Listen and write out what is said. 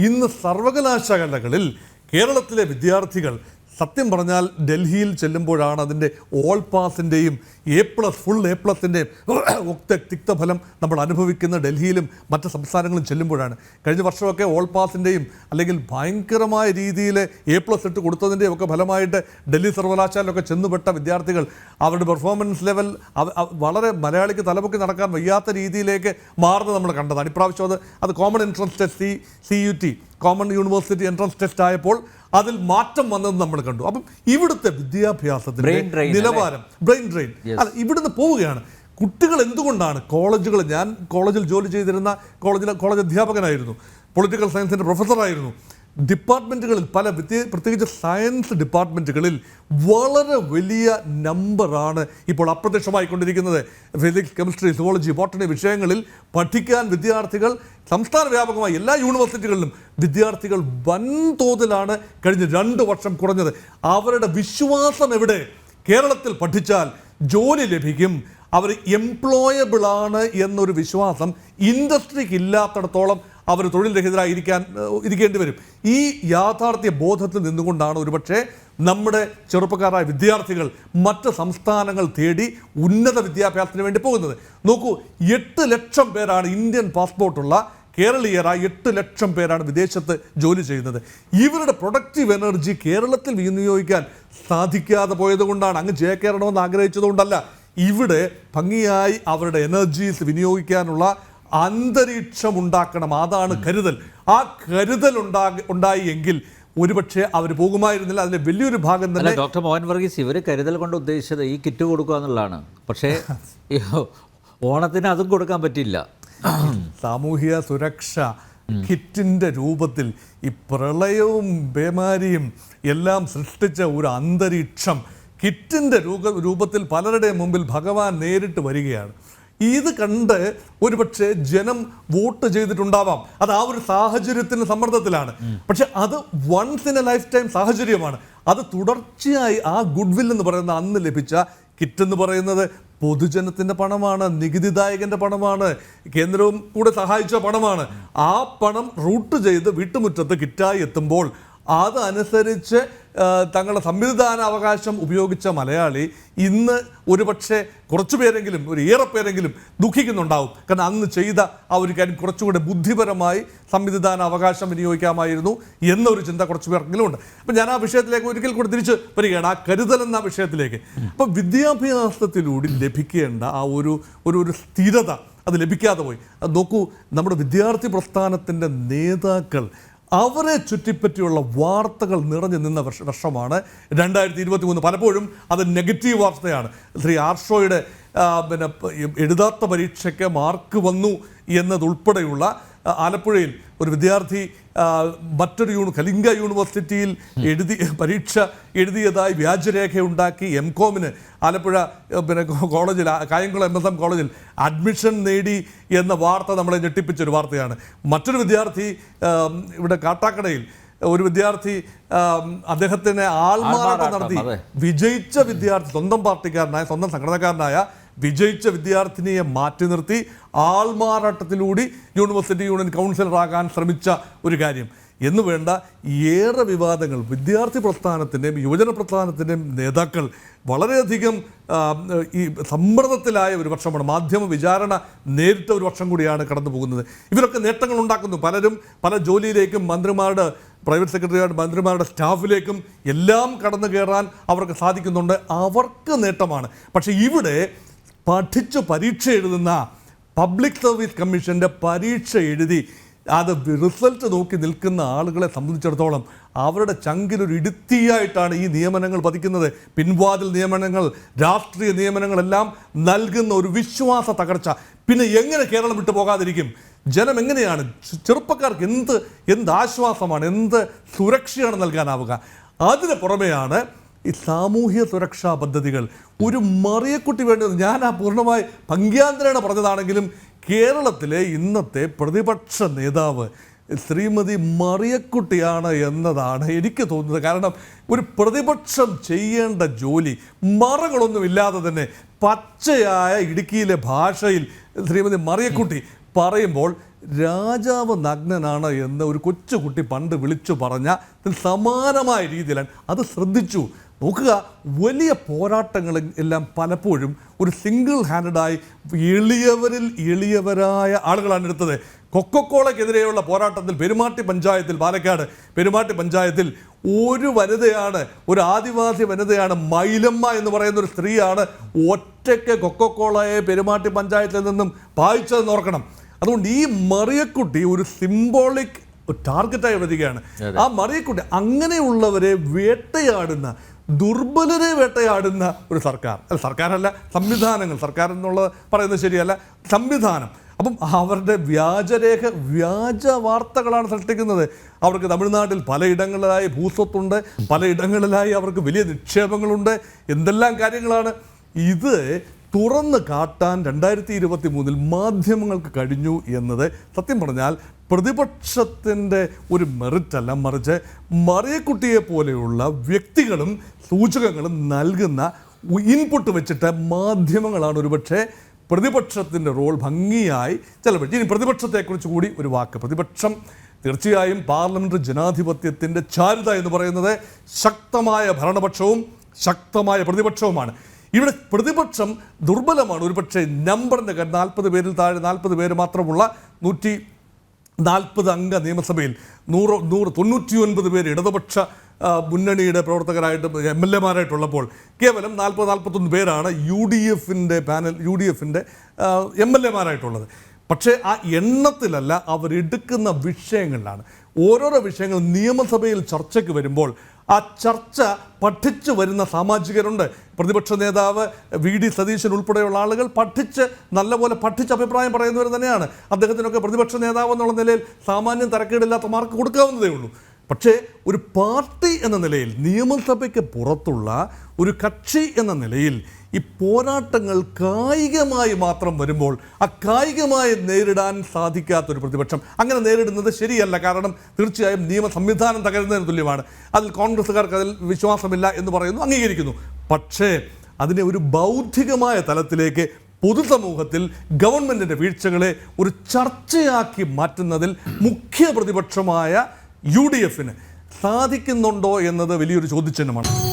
ഇന്ന് സർവകലാശാലകളിൽ കേരളത്തിലെ വിദ്യാർത്ഥികൾ സത്യം പറഞ്ഞാൽ ഡൽഹിയിൽ ചെല്ലുമ്പോഴാണ് അതിന്റെ ഓൾ പാസിന്റെയും എ പ്ലസ് ഫുൾ എ പ്ലസിന്റെയും ഒക്ത തിക്തഫലം നമ്മൾ അനുഭവിക്കുന്ന ഡൽഹിയിലും മറ്റ് സംസ്ഥാനങ്ങളും ചെല്ലുമ്പോഴാണ്. കഴിഞ്ഞ വർഷമൊക്കെ ഓൾ പാസിന്റെയും അല്ലെങ്കിൽ ഭയങ്കരമായ രീതിയിൽ എ പ്ലസ് ഇട്ട് കൊടുത്തതിന്റെയും ഒക്കെ ഫലമായിട്ട് ഡൽഹി സർവകലാശാലയിലൊക്കെ ചെന്നുപെട്ട വിദ്യാർത്ഥികൾ അവരുടെ പെർഫോമൻസ് ലെവൽ വളരെ മലയാളിക്ക് തലപൊക്കി നടക്കാൻ വയ്യാത്ത രീതിയിലേക്ക് മാറുന്നത് നമ്മൾ കണ്ടതാണ്. ഇപ്രാവശ്യം അത് അത് common entrance test C C U T common university entrance test ആയപ്പോൾ അതിൽ മാറ്റം വന്നത് നമ്മൾ കണ്ടു. അപ്പം ഇവിടുത്തെ വിദ്യാഭ്യാസത്തിന്റെ നിലവാരം ബ്രെയിൻ ഡ്രെയിൻ അല്ല ഇവിടുന്ന് പോവുകയാണ്. കുട്ടികൾ എന്തുകൊണ്ടാണ് കോളേജുകൾ ഞാൻ കോളേജിൽ ജോലി ചെയ്തിരുന്ന കോളേജിലെ കോളേജ് അധ്യാപകനായിരുന്നു പൊളിറ്റിക്കൽ സയൻസിന്റെ പ്രൊഫസറായിരുന്നു ഡിപ്പാർട്ട്മെന്റുകളിൽ പല വിദ്യ പ്രത്യേകിച്ച് സയൻസ് ഡിപ്പാർട്ട്മെന്റുകളിൽ വളരെ വലിയ നമ്പറാണ് ഇപ്പോൾ അപ്രത്യക്ഷമായിക്കൊണ്ടിരിക്കുന്നത്. ഫിസിക്സ് കെമിസ്ട്രി സുവോളജി ബോട്ടണി വിഷയങ്ങളിൽ പഠിക്കാൻ വിദ്യാർത്ഥികൾ സംസ്ഥാന വ്യാപകമായി എല്ലാ യൂണിവേഴ്സിറ്റികളിലും വിദ്യാർത്ഥികൾ വൻതോതിലാണ് കഴിഞ്ഞ രണ്ട് വർഷം കുറഞ്ഞത്. അവരുടെ വിശ്വാസം എവിടെ? കേരളത്തിൽ പഠിച്ചാൽ ജോലി ലഭിക്കും. അവർ എംപ്ലോയബിൾ ആണ് എന്നൊരു വിശ്വാസം ഇൻഡസ്ട്രിക്ക് ഇല്ലാത്തിടത്തോളം അവർ തൊഴിൽ രഹിതരായി ഇരിക്കാൻ ഏഹ്, ഇരിക്കേണ്ടി വരും. ഈ യാഥാർത്ഥ്യ ബോധത്തിൽ നിന്നുകൊണ്ടാണ് ഒരുപക്ഷെ നമ്മുടെ ചെറുപ്പക്കാരായ വിദ്യാർത്ഥികൾ മറ്റ് സംസ്ഥാനങ്ങൾ തേടി ഉന്നത വിദ്യാഭ്യാസത്തിന് വേണ്ടി പോകുന്നത്. നോക്കൂ എട്ട് ലക്ഷം പേരാണ് ഇന്ത്യൻ പാസ്പോർട്ടുള്ള കേരളീയരായ എട്ട് ലക്ഷം പേരാണ് വിദേശത്ത് ജോലി ചെയ്യുന്നത്. ഇവരുടെ പ്രൊഡക്റ്റീവ് എനർജി കേരളത്തിൽ വിനിയോഗിക്കാൻ സാധിക്കാതെ പോയതുകൊണ്ടാണ്. അങ്ങ് ചേക്കേറണമെന്ന് ആഗ്രഹിച്ചതുകൊണ്ടല്ല. ഇവിടെ ഭംഗിയായി അവരുടെ എനർജീസ് വിനിയോഗിക്കാനുള്ള അന്തരീക്ഷം ഉണ്ടാക്കണം. അതാണ് കരുതൽ. ആ കരുതൽ ഉണ്ടാ ഉണ്ടായി എങ്കിൽ ഒരുപക്ഷെ അവർ പോകുമായിരുന്നില്ല. അതിന്റെ വലിയൊരു ഭാഗം തന്നെ ഡോക്ടർ മോഹൻ വർഗീസ് ഇവർ കരുതൽ കൊണ്ട് ഉദ്ദേശിച്ചത് ഈ കിറ്റ് കൊടുക്കുക എന്നുള്ളതാണ്. പക്ഷേ ഓണത്തിന് അതും കൊടുക്കാൻ പറ്റില്ല സാമൂഹിക സുരക്ഷ കിറ്റിന്റെ രൂപത്തിൽ ഈ പ്രളയവും ബേമാരിയും എല്ലാം സൃഷ്ടിച്ച ഒരു അന്തരീക്ഷം കിറ്റിന്റെ രൂപ രൂപത്തിൽ പലരുടെയും മുമ്പിൽ ഭഗവാൻ നേരിട്ട് വരികയാണ്. ഇത് കണ്ട് ഒരുപക്ഷെ ജനം വോട്ട് ചെയ്തിട്ടുണ്ടാവാം. അത് ആ ഒരു സാഹചര്യത്തിന് സമ്മർദ്ദത്തിലാണ്. പക്ഷെ അത് once in a life time സാഹചര്യമാണ്. അത് തുടർച്ചയായി ആ ഗുഡ് വിൽ എന്ന് പറയുന്ന അന്ന് ലഭിച്ച കിറ്റ് എന്ന് പറയുന്നത് പൊതുജനത്തിന്റെ പണമാണ് നികുതിദായകന്റെ പണമാണ് കേന്ദ്രവും കൂടെ സഹായിച്ച പണമാണ്. ആ പണം റൂട്ട് ചെയ്ത് വീട്ടുമുറ്റത്ത് കിറ്റായി എത്തുമ്പോൾ അതനുസരിച്ച് തങ്ങളുടെ സംവിധാന അവകാശം ഉപയോഗിച്ച മലയാളി ഇന്ന് ഒരുപക്ഷെ കുറച്ചു പേരെങ്കിലും ഒരു ഏറെ പേരെങ്കിലും ദുഃഖിക്കുന്നുണ്ടാവും. കാരണം അന്ന് ചെയ്ത ആ ഒരു കാര്യം കുറച്ചുകൂടെ ബുദ്ധിപരമായി സംവിധാന അവകാശം വിനിയോഗിക്കാമായിരുന്നു എന്നൊരു ചിന്ത കുറച്ച് പേർക്കെങ്കിലും ഉണ്ട്. അപ്പം ഞാൻ ആ വിഷയത്തിലേക്ക് ഒരിക്കൽ കൂടി തിരിച്ച് വരികയാണ്. ആ കരുതൽ എന്ന വിഷയത്തിലേക്ക്. അപ്പം വിദ്യാഭ്യാസത്തിലൂടെ ലഭിക്കേണ്ട ആ ഒരു ഒരു ഒരു സ്ഥിരത അത് ലഭിക്കാതെ പോയി. നോക്കൂ നമ്മുടെ വിദ്യാർത്ഥി പ്രസ്ഥാനത്തിന്റെ നേതാക്കൾ അവരെ ചുറ്റിപ്പറ്റിയുള്ള വാർത്തകൾ നിറഞ്ഞു നിന്ന വർഷ വർഷമാണ് രണ്ടായിരത്തി ഇരുപത്തി മൂന്ന് പലപ്പോഴും അത് നെഗറ്റീവ് വാർത്തയാണ്. ശ്രീ ആർഷോയുടെ പിന്നെ എഴുതാത്ത പരീക്ഷയ്ക്ക് മാർക്ക് വന്നു എന്നതുൾപ്പെടെയുള്ള ആലപ്പുഴയിൽ ഒരു വിദ്യാർത്ഥി മറ്റൊരു യൂണി കലിംഗ യൂണിവേഴ്സിറ്റിയിൽ എഴുതി പരീക്ഷ എഴുതിയതായി വ്യാജരേഖയുണ്ടാക്കി എം കോമിന് ആലപ്പുഴ പിന്നെ കോളേജിൽ കായംകുളം എം എസ് എം കോളേജിൽ അഡ്മിഷൻ നേടി എന്ന വാർത്ത നമ്മളെ ഞെട്ടിപ്പിച്ചൊരു വാർത്തയാണ്. മറ്റൊരു വിദ്യാർത്ഥി ഇവിടെ കാട്ടാക്കടയിൽ ഒരു വിദ്യാർത്ഥി അദ്ദേഹത്തിനെ ആൾമാറാട്ടം, നടത്തി വിജയിച്ച വിദ്യാർത്ഥി സ്വന്തം പാർട്ടിക്കാരനായ സ്വന്തം സംഘടനക്കാരനായ വിജയിച്ച വിദ്യാർത്ഥിനിയെ മാറ്റി നിർത്തി ആൾമാറാട്ടത്തിലൂടി യൂണിവേഴ്സിറ്റി യൂണിയൻ കൗൺസിലറാകാൻ ശ്രമിച്ച ഒരു കാര്യം. എന്ന് വേണ്ട ഏറെ വിവാദങ്ങൾ വിദ്യാർത്ഥി പ്രസ്ഥാനത്തിന്റെയും യുവജന പ്രസ്ഥാനത്തിന്റെയും നേതാക്കൾ വളരെയധികം ഈ സമ്മർദ്ദത്തിലായ ഒരു വർഷമാണ്. മാധ്യമ വിചാരണ നേരിട്ട ഒരു വർഷം കൂടിയാണ് കടന്നു പോകുന്നത്. ഇവരൊക്കെ നേട്ടങ്ങൾ ഉണ്ടാക്കുന്നു. പലരും പല ജോലിയിലേക്കും മന്ത്രിമാരുടെ പ്രൈവറ്റ് സെക്രട്ടറിയുടെ മന്ത്രിമാരുടെ സ്റ്റാഫിലേക്കും എല്ലാം കടന്നു കയറാൻ അവർക്ക് സാധിക്കുന്നുണ്ട്. അവർക്ക് നേട്ടമാണ്. പക്ഷേ ഇവിടെ പഠിച്ച് പരീക്ഷ എഴുതുന്ന പബ്ലിക് സർവീസ് കമ്മീഷന്റെ പരീക്ഷ എഴുതി അത് റിസൾട്ട് നോക്കി നിൽക്കുന്ന ആളുകളെ സംബന്ധിച്ചിടത്തോളം അവരുടെ ചങ്കിലൊരു ഇടുത്തിയായിട്ടാണ് ഈ നിയമനങ്ങൾ പതിക്കുന്നത്. പിൻവാതിൽ നിയമനങ്ങൾ രാഷ്ട്രീയ നിയമനങ്ങളെല്ലാം നൽകുന്ന ഒരു വിശ്വാസ തകർച്ച. പിന്നെ എങ്ങനെ കേരളം വിട്ടു പോകാതിരിക്കും? ജനം എങ്ങനെയാണ്? ചെറുപ്പക്കാർക്ക് എന്ത് എന്ത് ആശ്വാസമാണ് എന്ത് സുരക്ഷയാണ് നൽകാനാവുക? അതിന് പുറമെയാണ് ഈ സാമൂഹ്യ സുരക്ഷാ പദ്ധതികൾ. ഒരു മറിയക്കുട്ടി വേണ്ടത് ഞാൻ ആ പൂർണമായി ഭംഗ്യാന്തരേണ പറഞ്ഞതാണെങ്കിലും കേരളത്തിലെ ഇന്നത്തെ പ്രതിപക്ഷ നേതാവ് ശ്രീമതി മറിയക്കുട്ടിയാണ് എന്നതാണ് എനിക്ക് തോന്നുന്നത്. കാരണം ഒരു പ്രതിപക്ഷം ചെയ്യേണ്ട ജോലി മറകളൊന്നുമില്ലാതെ തന്നെ പച്ചയായ ഇടുക്കിയിലെ ഭാഷയിൽ ശ്രീമതി മറിയക്കുട്ടി പറയുമ്പോൾ രാജാവ് നഗ്നനാണ് എന്ന് ഒരു കൊച്ചുകുട്ടി പണ്ട് വിളിച്ചു പറഞ്ഞ സമാനമായ രീതിയിലാണ്. അത് ശ്രദ്ധിച്ചു. നോക്കുക വലിയ പോരാട്ടങ്ങൾ എല്ലാം പലപ്പോഴും ഒരു സിംഗിൾ ഹാൻഡഡായി എളിയവരിൽ എളിയവരായ ആളുകളാണ് എടുത്തത്. കൊക്കക്കോളയ്ക്കെതിരെയുള്ള പോരാട്ടത്തിൽ പെരുമാട്ടി പഞ്ചായത്തിൽ പാലക്കാട് പെരുമാട്ടി പഞ്ചായത്തിൽ ഒരു വനിതയാണ് ഒരു ആദിവാസി വനിതയാണ് മൈലമ്മ എന്ന് പറയുന്ന ഒരു സ്ത്രീയാണ് ഒറ്റയ്ക്ക് കൊക്കക്കോളയെ പെരുമാട്ടി പഞ്ചായത്തിൽ നിന്നും പായിച്ചതെന്ന് ഓർക്കണം. അതുകൊണ്ട് ഈ മറിയക്കുട്ടി ഒരു സിംബോളിക് ടാർഗറ്റായി വരികയാണ്. ആ മറിയക്കുട്ടി അങ്ങനെയുള്ളവരെ വേട്ടയാടുന്ന ദുർബലരെ വേട്ടയാടുന്ന ഒരു സർക്കാർ. അല്ല സർക്കാരല്ല സംവിധാനങ്ങൾ. സർക്കാർ എന്നുള്ളത് പറയുന്നത് ശരിയല്ല സംവിധാനം. അപ്പം അവരുടെ വ്യാജരേഖ വ്യാജ വാർത്തകളാണ് സൃഷ്ടിക്കുന്നത്. അവർക്ക് തമിഴ്നാട്ടിൽ പലയിടങ്ങളിലായി ഭൂസ്വത്തുണ്ട് പലയിടങ്ങളിലായി അവർക്ക് വലിയ നിക്ഷേപങ്ങളുണ്ട്. എന്തെല്ലാം കാര്യങ്ങളാണ്? ഇത് തുറന്ന് കാട്ടാൻ രണ്ടായിരത്തി ഇരുപത്തി മൂന്നിൽ മാധ്യമങ്ങൾക്ക് കഴിഞ്ഞു എന്നത് സത്യം പറഞ്ഞാൽ പ്രതിപക്ഷത്തിന്റെ ഒരു മെറിറ്റല്ല മറിച്ച് മറിയക്കുട്ടിയെ പോലെയുള്ള വ്യക്തികളും സൂചകങ്ങളും നൽകുന്ന ഇൻപുട്ട് വെച്ചിട്ട് മാധ്യമങ്ങളാണ് ഒരുപക്ഷെ പ്രതിപക്ഷത്തിന്റെ റോൾ ഭംഗിയായി ചെലവഴിച്ചു ഇനി പ്രതിപക്ഷത്തെക്കുറിച്ച് കൂടി ഒരു വാക്ക്. പ്രതിപക്ഷം തീർച്ചയായും പാർലമെന്റ് ജനാധിപത്യത്തിന്റെ ചാരുത എന്ന് പറയുന്നത് ശക്തമായ ഭരണപക്ഷവും ശക്തമായ പ്രതിപക്ഷവുമാണ്. ഇവിടെ പ്രതിപക്ഷം ദുർബലമാണ്. ഒരുപക്ഷെ നമ്പറിന്റെ നാൽപ്പത് പേരിൽ താഴെ നാൽപ്പത് പേര് മാത്രമുള്ള നൂറ്റി നാൽപ്പത് അംഗ നിയമസഭയിൽ നൂറ് നൂറ് തൊണ്ണൂറ്റി ഒൻപത് പേര് ഇടതുപക്ഷ മുന്നണിയുടെ പ്രവർത്തകരായിട്ട് എം എൽ എമാരായിട്ടുള്ളപ്പോൾ കേവലം നാൽപ്പത് നാൽപ്പത്തൊന്ന് പേരാണ് യു ഡി എഫിന്റെ പാനൽ യു ഡി എഫിന്റെ എം എൽ എമാരായിട്ടുള്ളത്. പക്ഷേ ആ എണ്ണത്തിലല്ല അവരെടുക്കുന്ന വിഷയങ്ങളിലാണ്. ഓരോരോ വിഷയങ്ങൾ നിയമസഭയിൽ ചർച്ചയ്ക്ക് വരുമ്പോൾ ആ ചർച്ച പഠിച്ചു വരുന്ന സാമാജികരുണ്ട്. പ്രതിപക്ഷ നേതാവ് വി ഡി സതീശൻ ഉൾപ്പെടെയുള്ള ആളുകൾ പഠിച്ച് നല്ലപോലെ പഠിച്ച് അഭിപ്രായം പറയുന്നവർ തന്നെയാണ്. അദ്ദേഹത്തിനൊക്കെ പ്രതിപക്ഷ നേതാവ് എന്നുള്ള നിലയിൽ സാമാന്യം തരക്കേടില്ലാത്ത മാർക്ക് കൊടുക്കാവുന്നതേ ഉള്ളൂ. പക്ഷേ ഒരു പാർട്ടി എന്ന നിലയിൽ നിയമസഭയ്ക്ക് പുറത്തുള്ള ഒരു കക്ഷി എന്ന നിലയിൽ ഈ പോരാട്ടങ്ങൾ കായികമായി മാത്രം വരുമ്പോൾ ആ കായികമായി നേരിടാൻ സാധിക്കാത്ത ഒരു പ്രതിപക്ഷം അങ്ങനെ നേരിടുന്നത് ശരിയല്ല. കാരണം തീർച്ചയായും നിയമ സംവിധാനം തകരുന്നതിന് തുല്യമാണ്. അതിൽ കോൺഗ്രസ്സുകാർക്ക് അതിൽ വിശ്വാസമില്ല എന്ന് പറയുന്നു അംഗീകരിക്കുന്നു. പക്ഷേ അതിനെ ഒരു ബൗദ്ധികമായ തലത്തിലേക്ക് പൊതുസമൂഹത്തിൽ ഗവൺമെന്റിന്റെ വീഴ്ചകളെ ഒരു ചർച്ചയാക്കി മാറ്റുന്നതിൽ മുഖ്യ പ്രതിപക്ഷമായ യു ഡി എഫിന് സാധിക്കുന്നുണ്ടോ എന്നത് വലിയൊരു ചോദ്യചിഹ്നമാണ്.